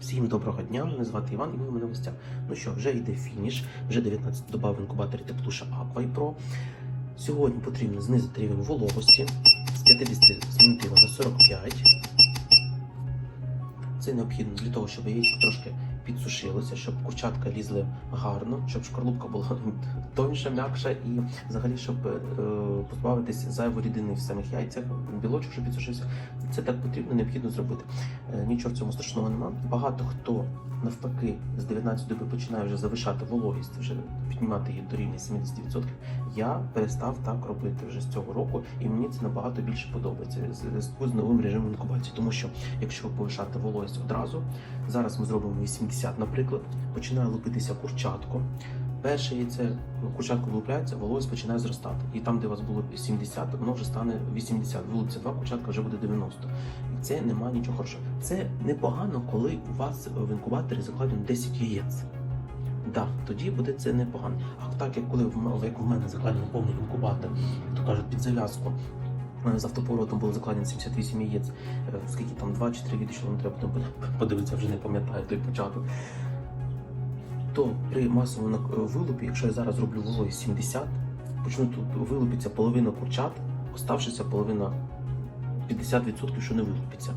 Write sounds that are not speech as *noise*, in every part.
Всім доброго дня, мене звати Іван і ми в мене гостя. Ну що, вже йде фініш, вже 19 доба в інкубаторі Теплуша Aqua і. Сьогодні потрібно знизити рівень вологості з 50 змінити його на 45. Це необхідно для того, щоб яєчко трошки підсушилося, щоб курчатка лізли гарно, щоб шкарлупка була *laughs* тоньша, м'якша і взагалі, щоб е, позбавитися зайвої рідини в самих яйцях, білочок, щоб підсушився. Це так потрібно, необхідно зробити. Е, Нічого в цьому страшного нема. Багато хто навпаки з 19 доби починає вже завишати вологість, вже піднімати її до рівня 70%. Я перестав так робити вже з цього року, і мені це набагато більше подобається зв'язку з новим режимом інкубації. Тому що якщо повишати вологість одразу, зараз ми зробимо 80, наприклад, починає лупитися курчатко. Перше яйце ну, курчатко вилупляється, вологість починає зростати. І там, де у вас було 70, воно вже стане 80. Вилупиться два курчатка вже буде 90. І це немає нічого хорошого. Це непогано, коли у вас в інкубаторі закладено 10 яєць. Да, тоді буде це непогано. А так як коли в як в мене закладено повний інкубатор, то кажуть, під зав'язку. е, З автоповоротом було закладено 78 яєць, е, скільки там 2 чи 3 відійшло, треба потім *laughs* подивитися, вже не пам'ятаю той початок. То при масовому вилупі, якщо я зараз роблю вологість 70, почну тут вилупиться половина курчат, оставшися половина 50%, що не вилупиться.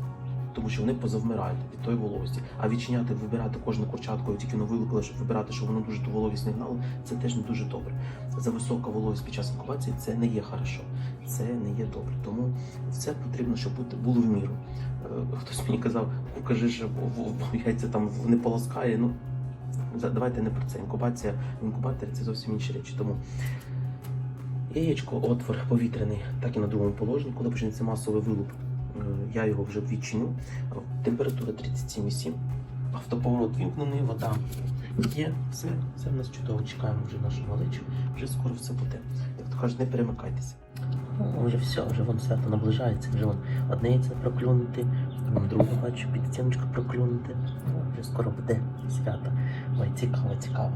Тому що вони позавмирають від тої вологості. А відчиняти, вибирати кожне курчатко, як тільки воно вилупило, щоб вибирати, щоб воно дуже ту вологість не гнало, це теж не дуже добре. За висока вологість під час інкубації це не є хорошо, це не є добре. Тому все потрібно, щоб було в міру. Е, Хтось мені казав, кажи, що яйця там не полоскає. Ну давайте не про це. Інкубація в інкубаторі це зовсім інші речі. Тому яєчко, отвор повітряний, так і на другому положенні, коли почнеться масовий вилуп. Е, Я його вже відчиню. Температура 37,7. Автоповорот вімкнений, вода є. Все, все в нас чудово. Чекаємо вже нашу малечу. Вже скоро все буде. Як то кажуть, не перемикайтеся. О, Вже все, вже вон свято наближається, вже вон одне яйце проклюнути, друге бачу, під стіночку проклюнути. Ну, вже скоро буде свято. Ой, цікаво, цікаво.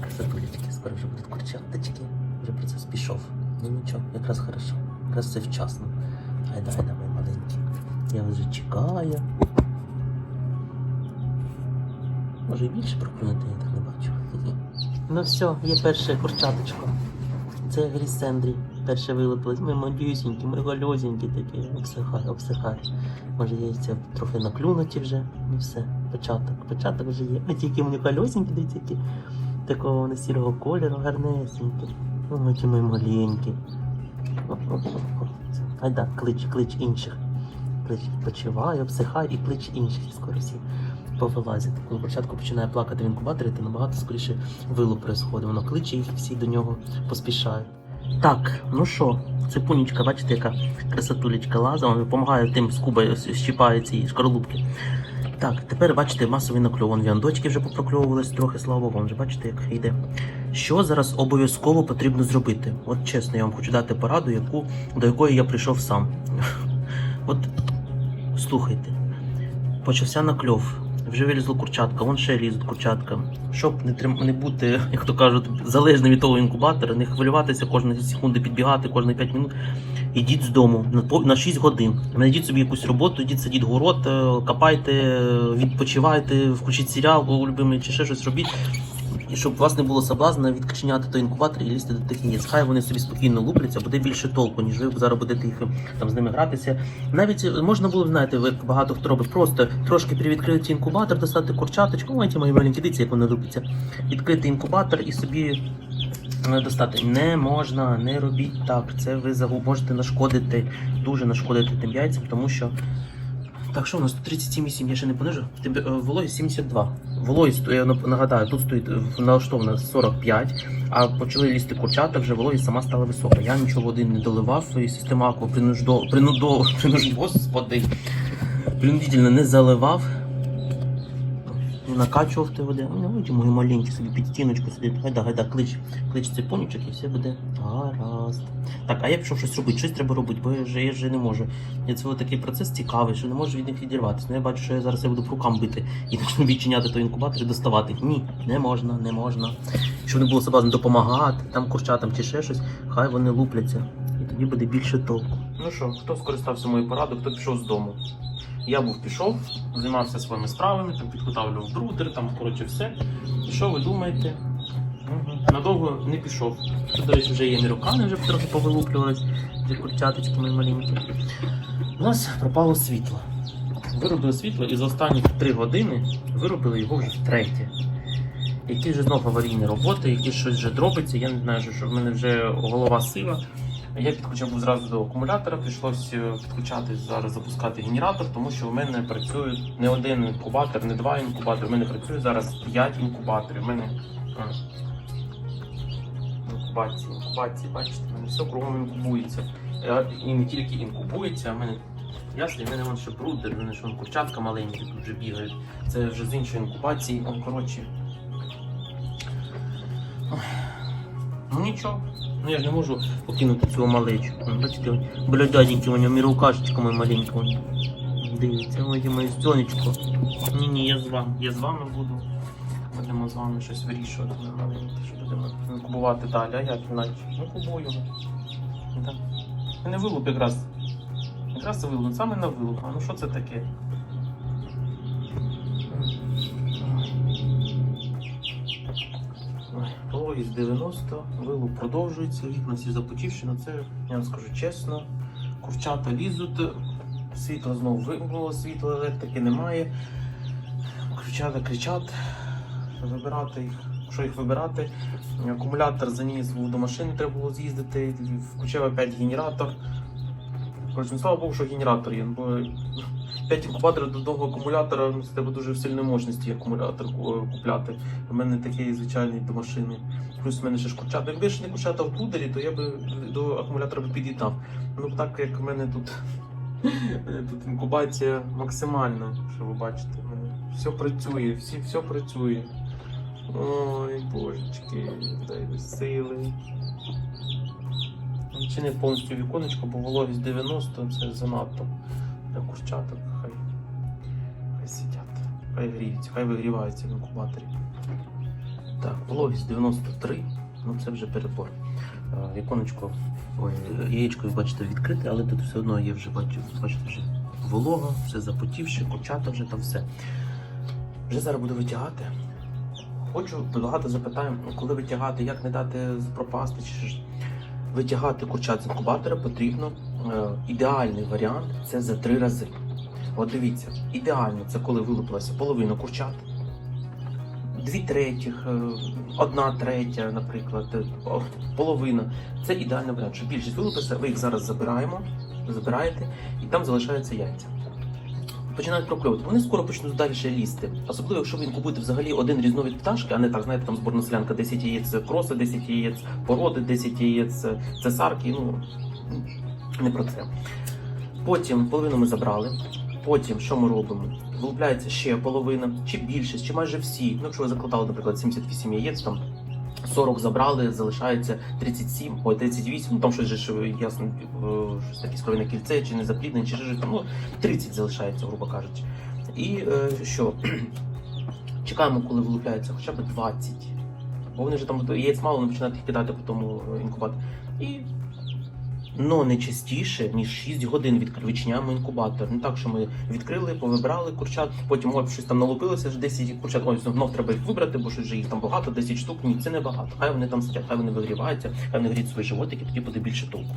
Красотулечки, скоро вже будуть курчаточки. Вже процес пішов. Ну нічого, якраз хорошо. Якраз все вчасно. Айда, айда, мої маленькі. Я вже чекаю. Може і більше проклюнути, я так не бачу. Ну все, є перше курчаточко. Це Грісендрі. Перше вилупилось. Ми малюсінькі, ми гольозінькі такі. Обсихай, обсихай. Може яйця трохи наклюнуті вже. Ну все, початок. Початок вже є. А тільки вони гольозінькі, дивіться, які такого вони сірого кольору, гарнесенькі. Ну, які ми маленькі. Айда, клич, клич інших. Клич, відпочивай, обсихай і клич інших. Скоро всі повилазять. Коли початку починає плакати в інкубаторі, то набагато скоріше вилуп происходить. Воно кличе і всі до нього поспішають. Так, ну що, ципунечка, бачите, яка красотулечка лаза, вона допомагає тим скубою щіпає ці шкарлупки. Так, тепер бачите масовий накльов. Вон віандочки вже попрокльовувались трохи, слава Богу, вже бачите, як йде. Що зараз обов'язково потрібно зробити? От чесно, я вам хочу дати пораду, яку, до якої я прийшов сам. *laughs* От слухайте, почався накльов. Вже вилізло курчатка, вон ще лізуть курчатка. Щоб не трим... не бути, як то кажуть, залежним від того інкубатора, не хвилюватися кожної секунди, підбігати кожні 5 минут. Ідіть з дому на, на 6 годин. Знайдіть собі якусь роботу, ідіть сидіть город, е, копайте, відпочивайте, включіть серіал улюблений чи ще щось робіть. І щоб у вас не було соблазну відчиняти той інкубатор і лізти до тих яєць. Хай вони собі спокійно лупляться, буде більше толку, ніж ви зараз будете їх там з ними гратися. Навіть е, можна було, знаєте, як багато хто робить, просто трошки привідкрити інкубатор, достати курчаточку, ті мої маленькі дивіться, як вони лупляться. Відкрити інкубатор і собі достати. Не можна, не робіть так. Це ви можете нашкодити, дуже нашкодити тим яйцям, тому що. Так, що у нас тут 37,7, я ще не понижу. Темпе- е, Вологість 72. Вологість, я нагадаю, тут стоїть е, налаштована 45, а почали лізти курчата, вже вологість сама стала висока. Я нічого води не доливав, і система аква принуждо, принудо, *laughs* принуж, господи, принудительно не заливав. Не накачував ти води. Ну, ті мої маленькі собі під стіночку сидить. Гайда, гайда, клич, клич ципонічок і все буде гаразд. Так, а я пішов щось робити, щось треба робити, бо я вже, я вже не можу. Я це такий процес цікавий, що не можу від них відірватися. Ну я бачу, що я зараз я буду рукам бити і почну відчиняти той інкубатор і доставати. Ні, не можна, не можна. Щоб не було соблазну допомагати, там курчатам чи ще щось, хай вони лупляться. І тоді буде більше толку. Ну що, хто скористався моєю порадою, хто пішов з дому? Я був пішов, займався своїми справами, там підготавлював брудер, там коротше все. І що ви думаєте? Надовго не пішов. До речі, вже є мірокани, вже трохи повилуплювались, вже курчаточки маленькі. У нас пропало світло. Виробили світло і за останні три години виробили його вже втретє. Які вже знов аварійні роботи, які щось вже дробиться. Я не знаю, що в мене вже голова сила. Я підключав зразу до акумулятора, прийшлося підключати зараз, запускати генератор, тому що у мене працює не один інкубатор, не два інкубатори. У мене працює зараз 5 інкубаторів. У мене інкубації, інкубації, бачите, в мене все кругом інкубується. Е, І не тільки інкубується, а в мене ясно, в мене вон ще брудер, в мене ще вон курчатка маленькі тут вже бігають. Це вже з іншої інкубації. Он, коротше. Ну нічого. Ну я ж не можу покинути цього малечу. Бачите, блядяденькі у нього мірукашечками маленькими. Дивіться, ось моє сонечко. Ні, ні, я з вами. Я з вами буду. Будемо з вами щось вирішувати маленьке, що будемо купувати далі. А як іначе? Ну купуємо. Не вилуп якраз. Якраз це вилуп, саме на вилуп. А ну що це таке? Ой, 90, вилуп продовжується, вікна всі запотівші, на це я вам скажу чесно. Курчата лізуть, світло знову вимкнуло, світло електрики немає. Курчата кричать, вибирати їх. Що їх вибирати? Акумулятор заніс був до машини, треба було з'їздити, включив опять генератор. Коротше, слава Богу, що генератор є. Бо 5 інкубаторів до того акумулятора, ну, це треба дуже сильної мощності акумулятор ку- купляти. У мене такий звичайний до машини. Плюс в мене ще ж курчата. Якби ж не курчата в пудері, то я би до акумулятора би під'єднав. Ну так як в мене тут, *laughs* тут інкубація максимальна, що ви бачите. Все працює, всі, все працює. Ой, божечки, дай сили. Відчинив повністю віконечко, бо вологість 90 це занадто для курчаток. Хай, хай сидять, хай гріються, хай вигріваються в інкубаторі. Так, вологість 93, ну це вже перебор. Е, Віконечко, ой, яєчко, бачите, відкрите, але тут все одно є вже, бачите, вже волога, все запотівше, курчата вже там все. Вже зараз буду витягати. Хочу багато запитань, коли витягати, як не дати пропасти, чи витягати курчат з інкубатора потрібно. е, ідеальний варіант це за три рази. От дивіться, ідеально це коли вилупилася половина курчат, дві третіх, е, одна третя, наприклад, е, половина. Це ідеальний варіант. Що більшість вилупиться, ви їх зараз забираємо, забираєте, і там залишаються яйця. Починають прокльовувати. Вони скоро почнуть далі лізти. Особливо, якщо ви інкубуєте взагалі один різновид пташки, а не так, знаєте, там зборна селянка 10 яєць кроси, 10 яєць породи, 10 яєць цесарки. Ну не про це. Потім половину ми забрали. Потім що ми робимо? Вилупляється ще половина, чи більшість, чи майже всі. Ну, якщо ви закладали, наприклад, 78 яєць, там 40 забрали, залишається 37, ой, 38, ну там щось же ж, ясно, е, щось таке скровіне кільце, чи не заплідне, чи же ну 30 залишається, грубо кажучи. І е, що? *clears throat* Чекаємо, коли вилупляється хоча б 20. Бо вони ж там яєць мало, вони починають їх кидати по тому е, інкубатору. І Ну, не частіше, ніж 6 годин відключняємо інкубатор. Не так, що ми відкрили, повибрали курчат, потім ой, щось там налупилося, ж 10 курчат, ой, знов треба їх вибрати, бо щось же їх там багато, 10 штук. Ні, це не багато. Хай вони там сидять, хай вони вигріваються, хай вони гріють свої животики, тоді буде більше толку.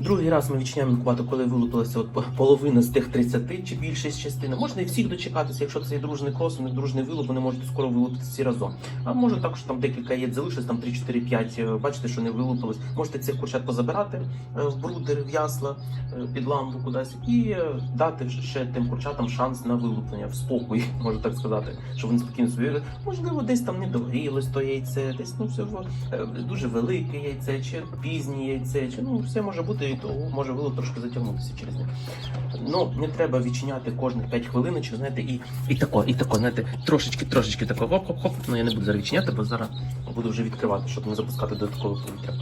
Другий раз ми відчиняємо інкубатор, коли вилупилася от половина з тих 30 чи більшість частина. Можна і всіх дочекатися, якщо це є дружний крос, не дружний вилуп, вони можуть скоро вилупити всі разом. А може так, що там декілька є залишилось, там 3, 4, 5, е, бачите, що не вилупилось. Можете цих курчат позабирати е, в брудер, в ясла, е, під лампу кудись і дати ще тим курчатам шанс на вилуплення в спокій, *laughs* можна так сказати, щоб вони спокійно собі. Можливо, десь там не догрілось то яйце, десь ну все дуже велике яйце, чи пізнє яйце, чи ну все може бути, і то може вилуп трошки затягнутися через них. Ну не треба відчиняти кожних 5 хвилиночок, знаєте, і, і тако, і тако, знаєте, трошечки, трошечки тако, хоп-хоп-хоп. Ну я не буду зараз відчиняти, бо зараз буду вже відкривати, щоб не запускати додаткове повітря.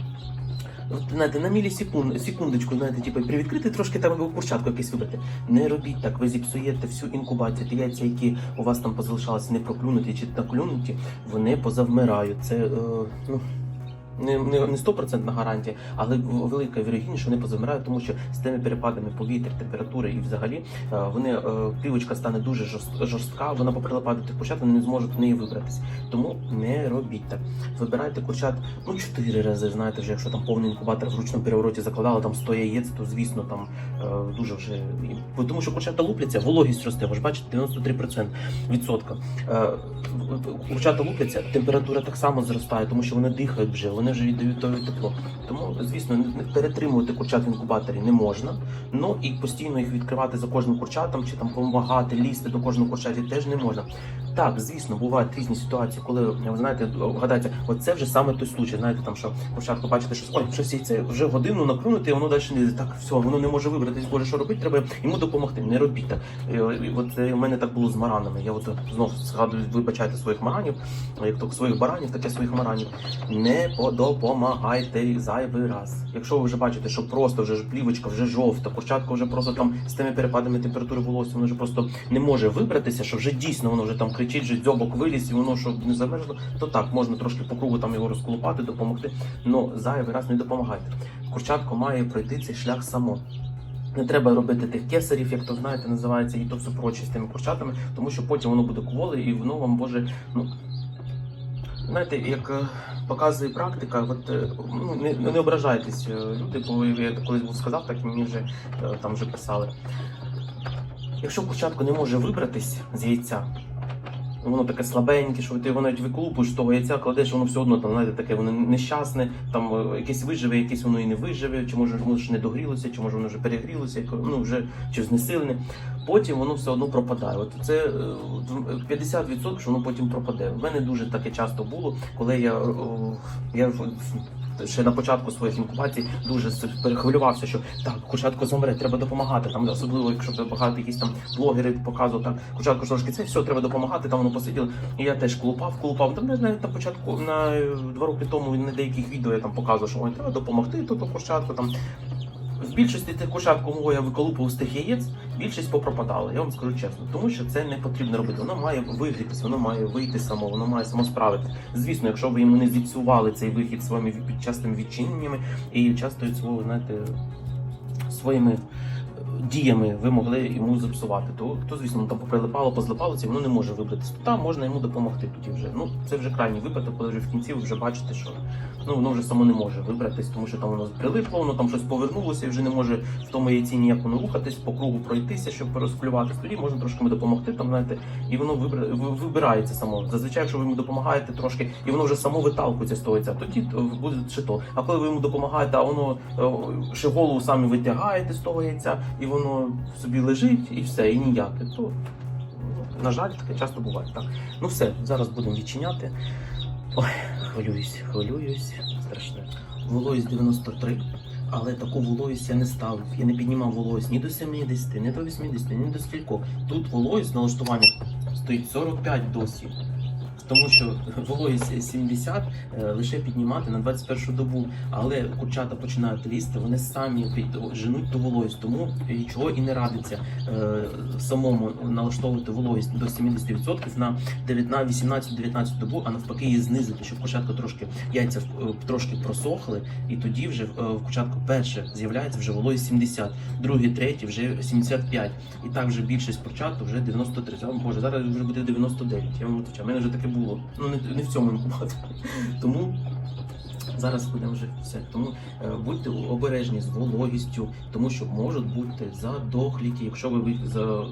Знаєте, на мілісекунд, секундочку, знаєте, типу, привідкрити трошки там курчатку якесь вибрати. Не робіть так, ви зіпсуєте всю інкубацію. Ті яйця, які у вас там позалишалися не проклюнуті чи наклюнуті, вони позавмирають. Це, е, ну, не, не, не 100% гарантія, але велика вірогідність, що вони позамирають, тому що з тими перепадами повітря, температури і взагалі е, вони е, плівочка стане дуже жорстка, вона поприлипає до тих курчат, вони не зможуть в неї вибратися. Тому не робіть так. Вибирайте курчат ну чотири рази. Знаєте, вже якщо там повний інкубатор в ручному перевороті закладали там 100 яєць, то звісно там е, дуже вже тому, що курчата лупляться, вологість росте. Ви ж бачите, 93% відсотка. Курчата лупляться, температура так само зростає, тому що вони дихають вже, вони вже віддають то тепло. Тому, звісно, перетримувати курчат в інкубаторі не можна. Ну і постійно їх відкривати за кожним курчатом, чи там допомагати, лізти до кожного курчаті теж не можна. Так, звісно, бувають різні ситуації, коли ви знаєте, гадаєте, оце вже саме той случай. Знаєте, там що спочатку бачите, що ой, щось яйце вже годину накрунути, і воно далі не так, все, воно не може вибратись, боже, що робити, треба йому допомогти. Не робіть так. От е, у мене так було з маранами. Я от знов згадую, вибачайте своїх маранів, як то своїх баранів, таке своїх маранів. Не подопомагайте зайвий раз. Якщо ви вже бачите, що просто вже ж плівочка вже жовта, курчатка вже просто там з тими перепадами температури волосся, воно вже просто не може вибратися, що вже дійсно воно вже там кричить, вже дзьобок виліз, і воно щоб не замерзло, то так можна трошки по кругу там його розколупати, допомогти. але зайвий раз не допомагайте. Курчатко має пройти цей шлях само. Не треба робити тих кесарів, як то знаєте, називається, і то все проче з тими курчатами, тому що потім воно буде кволе і воно вам може. Ну знаєте, як е, показує практика, от е, ну не, не ображайтесь, е, люди, бо я колись був сказав, так і мені вже е, там вже писали. Якщо курчатко не може вибратись з яйця, воно таке слабеньке, що ти навіть виклупуєш того яйця, кладеш, воно все одно там, знаєте, таке воно нещасне, там якесь виживе, якесь воно і не виживе, чи може воно ж не догрілося, чи може воно вже перегрілося, ну вже чи знесилене. Потім воно все одно пропадає. От це е, 50% що воно потім пропаде. У мене дуже таке часто було, коли я, е, я ще на початку своїх інкубацій дуже перехвилювався, що так, курчатко замре, треба допомагати. Там особливо, якщо багато якісь там блогери показували, так курчатко трошки це все треба допомагати. Там воно посиділо. І я теж клупав, клупав. Там навіть на початку на е, два роки тому на деяких відео я там показував, що треба допомогти, то курчатко там. В більшості тих кошат, кому я виколупував з тих яєць, більшість попропадала. Я вам скажу чесно, тому що це не потрібно робити. Воно має вигрітися, воно має вийти само, воно має само справити. Звісно, якщо ви йому не зіпсували цей вихід своїми частими відчиненнями і частою свого, знаєте, своїми діями ви могли йому зіпсувати, то, то звісно, там поприлипало, позлипалося, і воно не може вибратися. То там можна йому допомогти тоді вже. Ну, це вже крайній випадок, коли вже в кінці ви вже бачите, що ну, воно вже само не може вибратись, тому що там воно прилипло, воно там щось повернулося і вже не може в тому яйці ніяк воно рухатись, по кругу пройтися, щоб розклюватись. Тоді можна трошки йому допомогти, там, знаєте, і воно вибра... вибирається само. Зазвичай, якщо ви йому допомагаєте трошки, і воно вже само виталкується з того яйця, тоді е, буде ще то. А коли ви йому допомагаєте, а воно е, ще голову самі витягаєте з того яйця, і воно собі лежить, і все, і ніяке, то на жаль, таке часто буває. Так. Ну все, зараз будемо відчиняти. Ой, хвилююсь, хвилююсь, страшне. Вологість 93, але таку вологість я не ставив. Я не піднімав вологість ні до 70, ні до 80, ні до стількох. Тут вологість налаштування стоїть 45 досі. Тому що *laughs* вологість 70 е, лише піднімати на 21 добу, але курчата починають лізти, вони самі женуть ту вологість, тому нічого і не радиться е, самому налаштовувати вологість до 70% на 18-19 добу, а навпаки її знизити, щоб курчатка трошки яйця е, трошки просохли, і тоді вже в курчатку перше з'являється вже вологість 70, другий, третій вже 75. І так вже більшість курчат вже 93. Боже, зараз вже буде 99. Я вам відповідаю. У мене вже таке було. Ну не, не в цьому інкубаторі. Тому зараз будемо вже все. Тому е, будьте обережні з вологістю, тому що можуть бути задохліті, якщо ви їх за.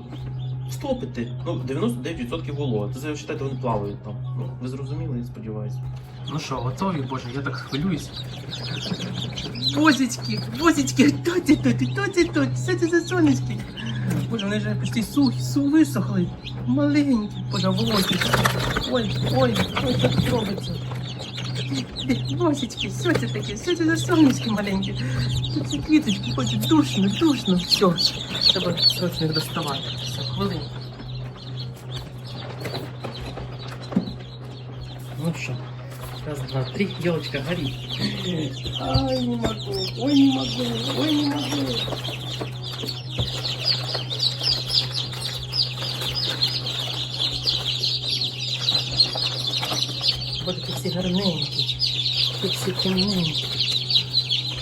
Стопите, ну 99% волога. Це ви вони плавають там. Ну, ви зрозуміли, я сподіваюся. Ну що, готові? Боже, я так хвилююсь. Бозічки, бозічки, тут? Хто це тут? Що це за сонечки? Боже, вони вже почти сухі, су висохли. Маленькі, боже, волосі. Ой, ой, ой, тут робиться? Босічки, що це таке? Що це за сонечки маленькі? Тут ці квіточки, боже, душно, душно. Все, треба срочно їх доставати. Все, хвилинку. Ну що, раз, два, три, елочка, гори. Ай, не могу, ой, не могу, ой, не могу. Боже, які всі гарненькі. Ой, все темненько.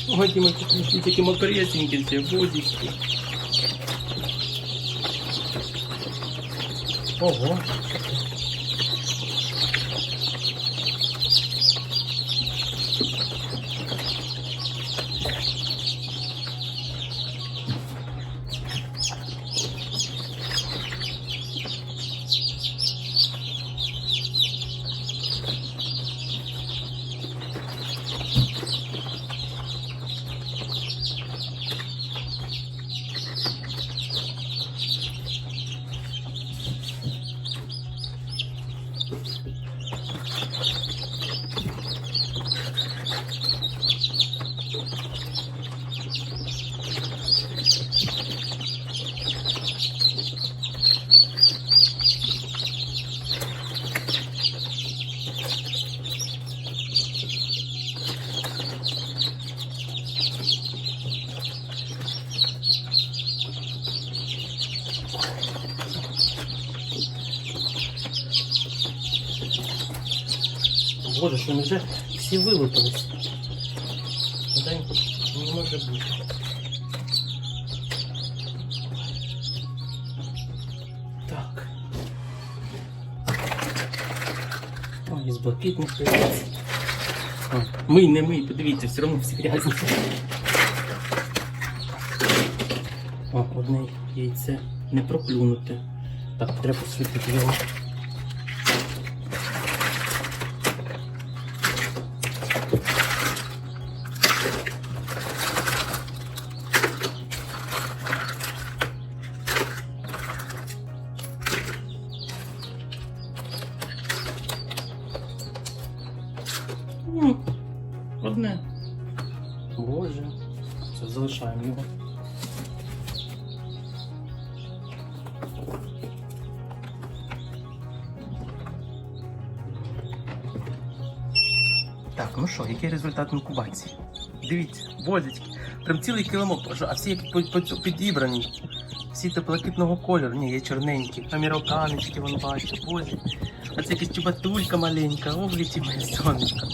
Ой, мої кукушки, такі мокресенькі, ці водички. Ого. Вони вже всі вилупились. Не може бути. Так. Ой, із блакитних появляється. Мий, не мий, подивіться, все одно всі грязні. О, одне яйце не проклюнути. Так, треба освітлити його. Так, ну що, який результат інкубації? Дивіться, бозечки. Прям цілий килимок, а всі як підібрані. Всі теплокитного кольору. Ні, є чорненькі. Аміроканечки, вон бачу, боже. А це якась чубатулька маленька. О, ті моє сонечко.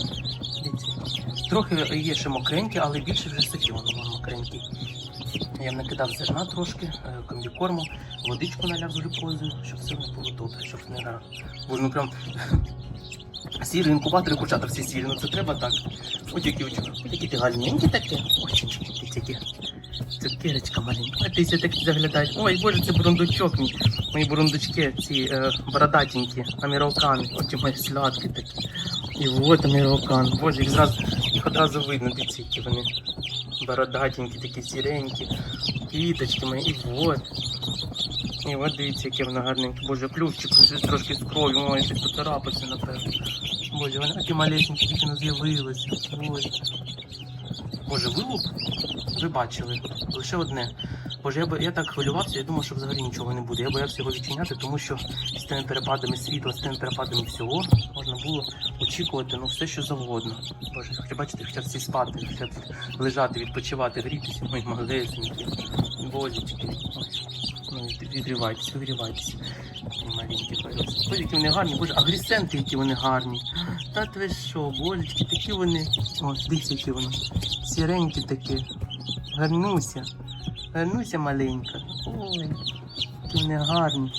Дивіться. Трохи є ще мокренькі, але більше вже сухі воно вон мокренькі. Я накидав зерна трошки, е, комбікорму, водичку наляв з глюкозою, щоб все було добре, щоб не на. Боже, ну прям сірі інкубатори курчата всі сірі, ну це треба так. Ось які які ти гарненькі такі. Ось які. Цукерочка маленька. А все так заглядаєш. Ой, боже, це бурундучок мій. Мої бурундучки, ці е, бородатенькі, амірокани. Оті мої сладкі такі. І от амірокан. Боже, їх зразу, їх одразу видно, дивіться, які вони. Бородатенькі, такі сіренькі. Квіточки мої. І от. І дивіться, яке воно гарненьке. Боже, клювчик щось трошки з кров'ю. Ой, щось поцарапався, напевно. Боже, вони такі малесенькі, тільки не з'явилися. Боже, вилуп? Ви бачили, лише одне. Боже, я би я так хвилювався, я думав, що взагалі нічого не буде. Я боявся його відчиняти, тому що з тими перепадами світла, з тими перепадами всього можна було очікувати ну все, що завгодно. Боже, хоча бачите, хоча всі спати, хоча лежати, відпочивати, грітися, мої малесенькі, божечки. Ну, відривайтеся, відривайтеся. Маленькі колеса. Ой, які вони гарні, боже, а грісенти, які вони гарні. Та ти що, божечки, такі вони. О, дивіться, які вони. Сіренькі такі. Гарнуся. Гарнуся маленька. Ой, які вони гарні.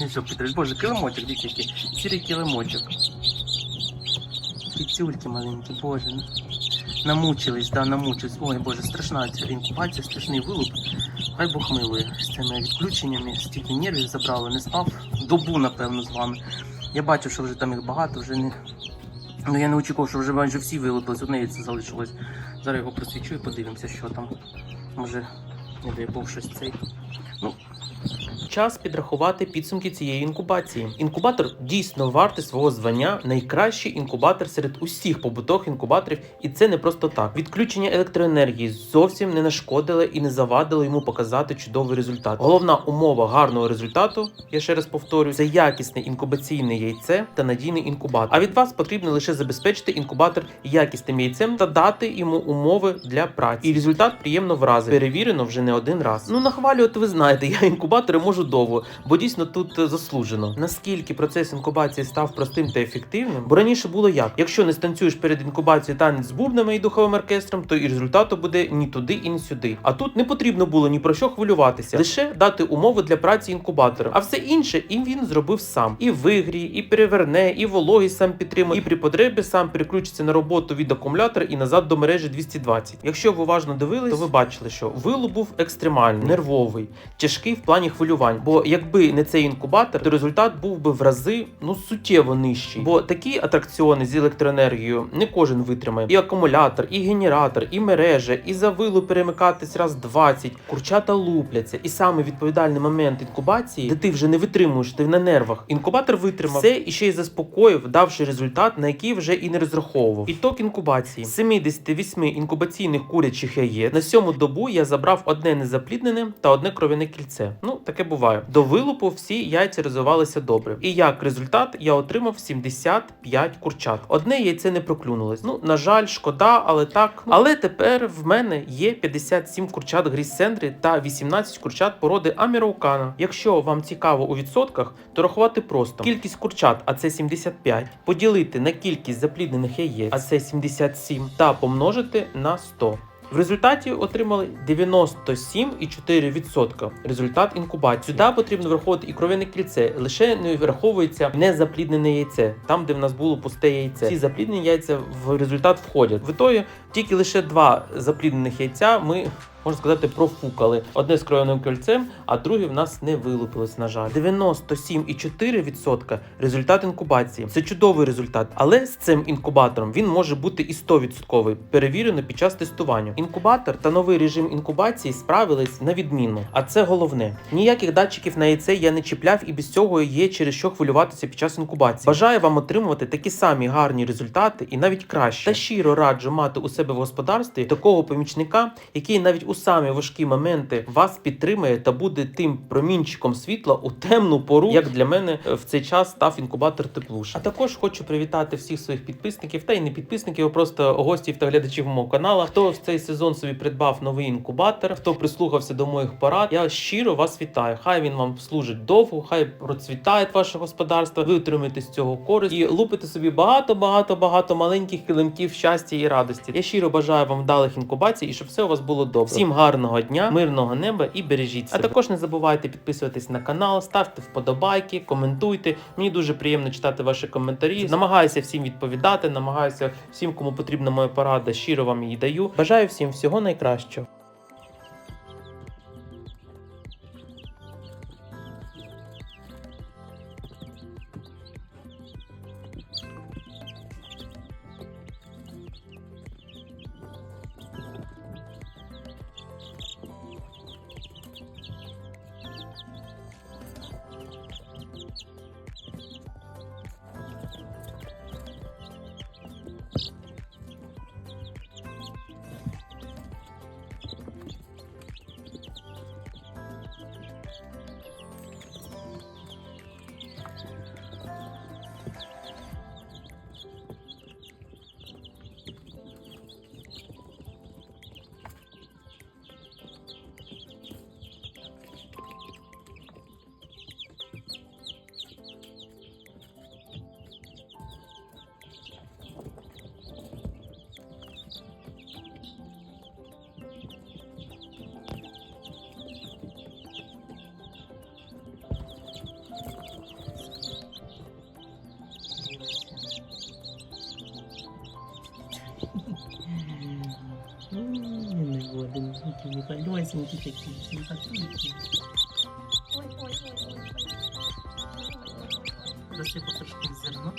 Ну що, Петрович, боже, килимочок, дивіться, який. Сірий килимочок. Кіцюльки маленькі, боже. Намучились, да, намучились. Ой, боже, страшна ця інкубація, страшний вилуп. Хай Бог милує з цими відключеннями, стільки нервів забрали, не спав. Добу, напевно, з вами. Я бачу, що вже там їх багато, вже не. Ну я не очікував, що вже майже всі вилупились, одне це залишилось. Зараз його просвічу і подивимося, що там. Може, не дай Бог щось цей. Ну, Час підрахувати підсумки цієї інкубації. Інкубатор дійсно вартий свого звання найкращий інкубатор серед усіх побутових інкубаторів, і це не просто так. Відключення електроенергії зовсім не нашкодило і не завадило йому показати чудовий результат. Головна умова гарного результату, я ще раз повторюю, це якісне інкубаційне яйце та надійний інкубатор. А від вас потрібно лише забезпечити інкубатор якісним яйцем та дати йому умови для праці. І результат приємно вразить. Перевірено вже не один раз. Ну нахвалювати ви знаєте, я інкубатори можу кажу довго, бо дійсно тут е, заслужено. Наскільки процес інкубації став простим та ефективним, бо раніше було як: якщо не станцюєш перед інкубацією танець з бубнами і духовим оркестром, то і результату буде ні туди, і ні сюди. А тут не потрібно було ні про що хвилюватися, лише дати умови для праці інкубатора. А все інше і він зробив сам. І вигріє, і переверне, і вологість сам підтримує, і при потребі сам переключиться на роботу від акумулятора і назад до мережі 220. Якщо ви уважно дивились, то ви бачили, що вилу був екстремальний, нервовий, тяжкий в плані хвилювань. Бо якби не цей інкубатор, то результат був би в рази ну суттєво нижчий. Бо такі атракціони з електроенергією не кожен витримає. І акумулятор, і генератор, і мережа, і за вилу перемикатись раз 20, курчата лупляться. І саме відповідальний момент інкубації, де ти вже не витримуєш, ти на нервах. Інкубатор витримав все і ще й заспокоїв, давши результат, на який вже і не розраховував. Ітог інкубації 78 інкубаційних курячих яєць на сьому добу я забрав одне незапліднене та одне кров'яне кільце. Ну таке буває. До вилупу всі яйця розвивалися добре. І як результат я отримав 75 курчат. Одне яйце не проклюнулось. Ну на жаль, шкода, але так. Але тепер в мене є 57 курчат грізсендрі та 18 курчат породи Аміраукана. Якщо вам цікаво у відсотках, то рахувати просто кількість курчат, а це 75, поділити на кількість запліднених яєць, а це 77, та помножити на 100. В результаті отримали 97,4% результат інкубації. Сюди потрібно враховувати і кров'яне кільце. Лише не враховується незапліднене яйце, там де в нас було пусте яйце. Ці запліднені яйця в результат входять. В ітогі тільки лише два запліднених яйця ми. Можна сказати, профукали одне з кров'яним кільцем, а друге в нас не вилупилось. На жаль, 97,4% результат інкубації. Це чудовий результат, але з цим інкубатором він може бути і 100%, перевірено під час тестування. Інкубатор та новий режим інкубації справились на відмінно. А це головне. Ніяких датчиків на яйце я не чіпляв, і без цього є через що хвилюватися під час інкубації. Бажаю вам отримувати такі самі гарні результати і навіть краще. Та щиро раджу мати у себе в господарстві такого помічника, який навіть у самі важкі моменти вас підтримує та буде тим промінчиком світла у темну пору, як для мене е, в цей час став інкубатор теплуш. А також хочу привітати всіх своїх підписників та й не підписників, а просто гостів та глядачів мого каналу. Хто в цей сезон собі придбав новий інкубатор, хто прислухався до моїх порад. Я щиро вас вітаю. Хай він вам служить довго, хай процвітає ваше господарство. Ви отримаєте з цього користь і лупите собі багато, багато, багато маленьких килимків щастя і радості. Я щиро бажаю вам вдалих інкубацій і щоб все у вас було добре. Всім гарного дня, мирного неба і бережіть себе. А також не забувайте підписуватись на канал, ставте вподобайки, коментуйте. Мені дуже приємно читати ваші коментарі. Намагаюся всім відповідати, намагаюся всім, кому потрібна моя порада, щиро вам її даю. Бажаю всім всього найкращого. Будем, не колесеньки такие, симпатичные. Ой, ой, ой, ой, ой. Трошки зерно.